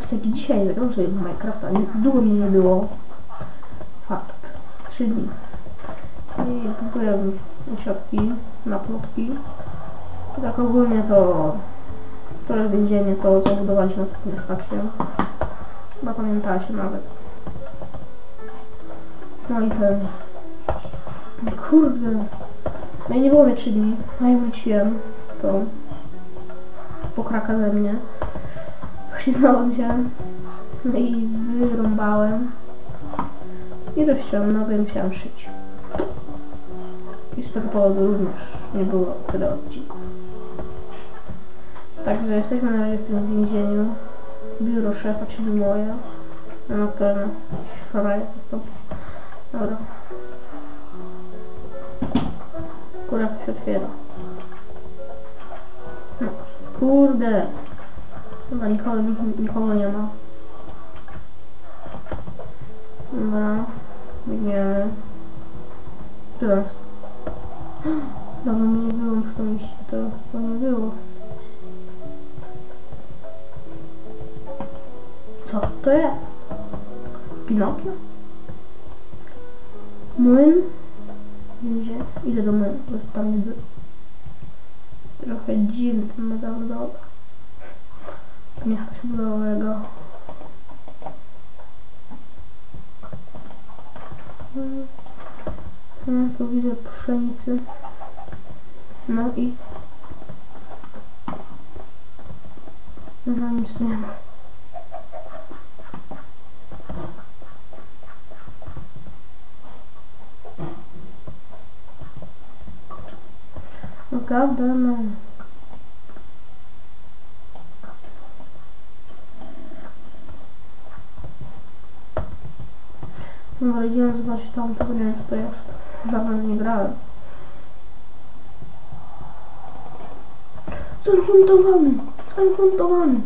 To sobie dzisiaj sobie w Minecrafta, długo mi nie było. Fakt. Trzy dni. I kupiłem siatki na plotki. Tak ogólnie to to więzienie, to co budowaliśmy na satysfakcję. Chyba pamiętacie nawet. No i ten... Kurde. No i nie było mnie trzy dni. No i wróciłem. To... Pokraka ze mnie. Przyznałem się. No i wyrąbałem. I rozciągnąłem, musiałem szyć. I z tego powodu również nie było tyle odcinków. Także jesteśmy na razie w tym więzieniu. Biuro szefa, czyli moje. Na pewno. Wczoraj stop. Dobra. Akurat się otwiera. No. Kurde. Chyba nikogo, nik- nikogo nie ma. Dobra. Biegniemy. Teraz. Dawno mnie nie było w tym mieście, to chyba nie było. Co to jest? Pinokio? Młyn? Gdzie? Ile do młynu? Bo tam nie było. Trochę dziwny ten medal, dobra. Nie coś budowego. Ja tu widzę pszenicy. No i... No nic nie ma. Gadamy. Dobra, idziemy zobaczyć tam, tego nie co to jest. Dawno nie grałem. Zagruntowany! Zagruntowany!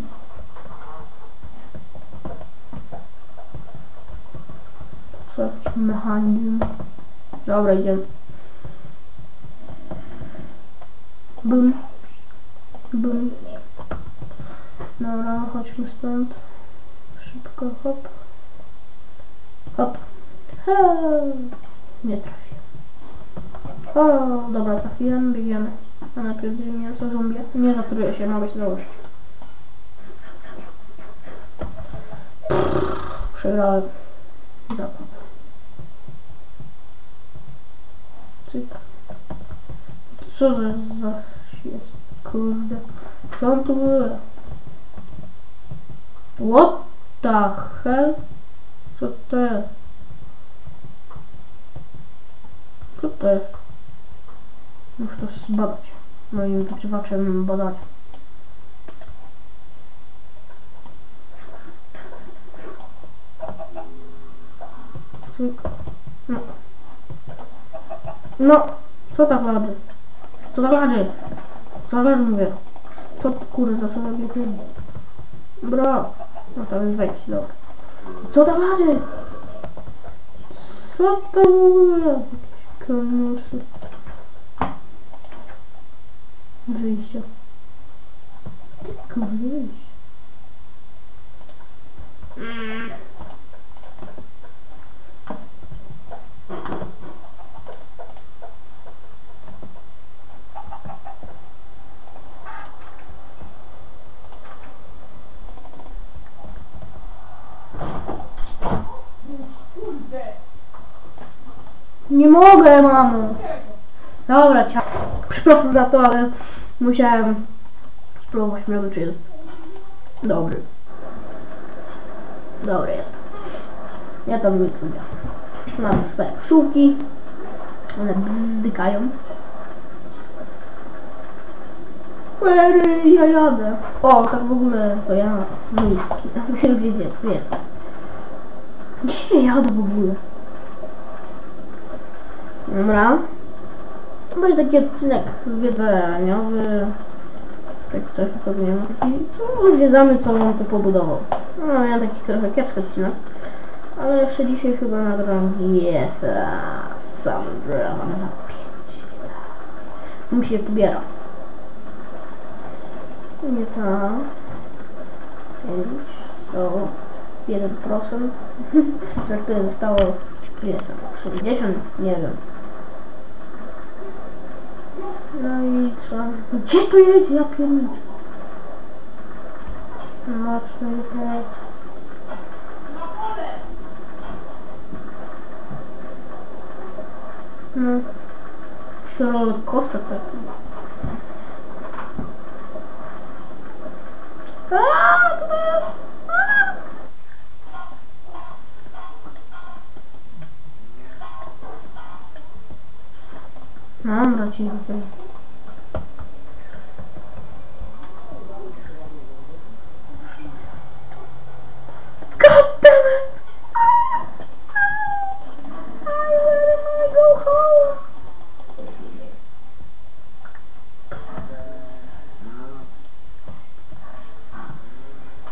Co jakiś mechanizm? Dobra, idziemy. Bum. Bum. Dobra, chodźmy stąd. Szybko, hop. Hop. Ha. Nie trafię. O, dobra, trafiłem, biegniemy. A najpierw zjem mięso zombie. Nie zatruję się, mogę się założyć. Przegrałem. Zakład. Cyk. Co za, za jest? Kurde. Co on tu było? What the hell? Co to jest? Jest? Muszę to zbadać. Moim wyczuwaczem badania. No. No. Co tak robi? Co tak robi? Co tak mówię? Co kurde, co robię? Bro. No to więc wejdź, dobra. Co to robi? Co to w ogóle? вернулся. Жизнь. Ковырюсь. Nie mogę, mamo. Dobra, cia. Przepraszam za to, ale musiałem spróbować miodu, czy jest dobry. Dobry jest. Ja tam nie trudnia. Mam swoje pszczółki. One bzdykają. Query, ja jadę. O, tak w ogóle to ja miejski. Wiedzieć, wiem. Gdzie ja jadę w ogóle? Dobra. To będzie taki odcinek zwiedzeniowy. Tak coś pewnie taki. No, zwiedzamy co on tu pobudował. No ja taki trochę kiepski odcinek. Ale jeszcze dzisiaj chyba nagram GTA San Andreas na 5. Mi się pobiera. Nie ta. 100, 1%. Że to zostało, nie wiem, 60, nie wiem. No i co? Gdzie to jedzie? Ja pierniczę. Mocno internet. No. Środek kostek to jest. Mam raczej tutaj. God damn it! I really wanna go home.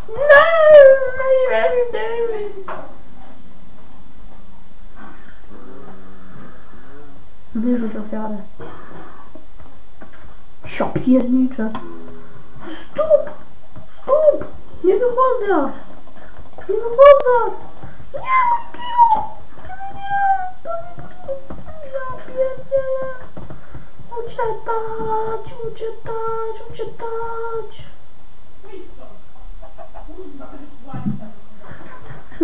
No, I really do. Wyrzuć ofiarę. Sio piernicze. Stóp! Stóp! Nie wychodzę! Nie wychodzę! Nie, mój pierdzielę! Uciekać! Uciekać! Uciekać!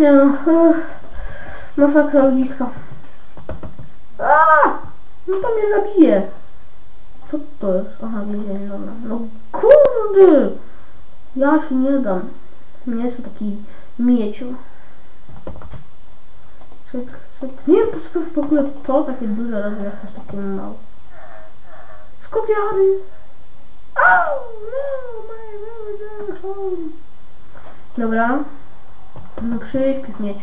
Nie no, masakra ludziska. A! No to mnie zabije. Co to jest? Aha, więzienie, dobra. No kurde! Ja się nie dam. Nie jestem taki mieciu. Cyk, cyk. Nie wiem po co w ogóle to takie duże razy jakaś takie małe. Skopiary! Au! No, my really home. Dobra. No przyśpiech mieć.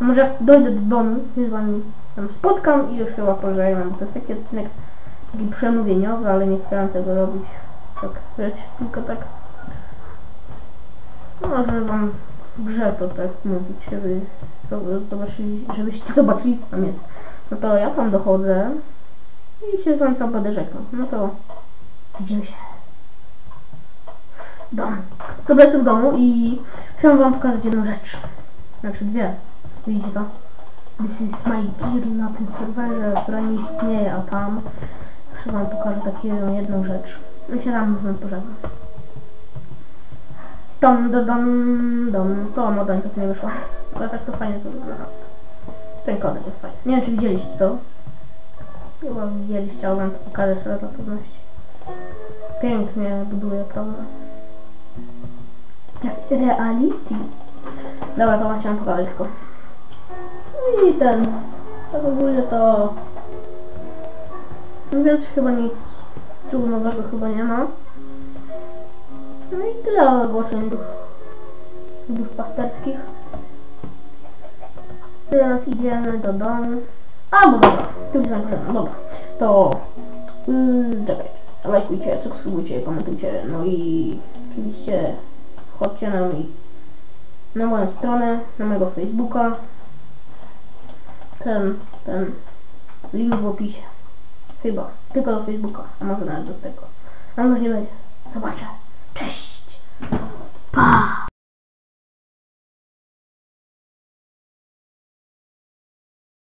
Może dojdę do domu się z wami tam spotkam i już chyba pożegnam. To jest taki odcinek taki przemówieniowy, ale nie chciałem tego robić. Tak, wiesz, tylko tak. No, Może wam w grze to tak mówić, żeby zob- zobaczyli, żebyście zobaczyli co tam jest. No to ja tam dochodzę i się z wami tam będę. No to widzimy się. Dom. Dobra, jestem w domu i chciałam wam pokazać jedną rzecz. Znaczy dwie. Widzicie to? This is my gear na tym serwerze, która nie istnieje, a tam jeszcze wam pokażę taką jedną rzecz. I się tam z wami pożegnam. Dom, do, dom, dom. To moda tak nie wyszła. Ale tak to fajnie to wygląda. Ten kodek jest fajny. Nie wiem, czy widzieliście to. Chyba widzieliście, ale wam to pokażę jeszcze dla pewności. Pięknie buduje, prawda? Reality. Dobra, to wam chciałem pokazać tylko. I ten. Tak ogólnie to... No więc chyba nic tu nowego chyba nie ma. No i tyle ogłoszeń duch, duch pasterskich. Teraz idziemy do domu. A, bo dobra, tu już zakończyłem. Dobra, to... Yy, czekaj. Lajkujcie, subskrybujcie, komentujcie. No i oczywiście chodźcie na mój na moją stronę, na mojego Facebooka. Ten, ten link w opisie. Chyba. Tylko do Facebooka, a może nawet do tego. A może nie będzie. Zobaczę. Cześć!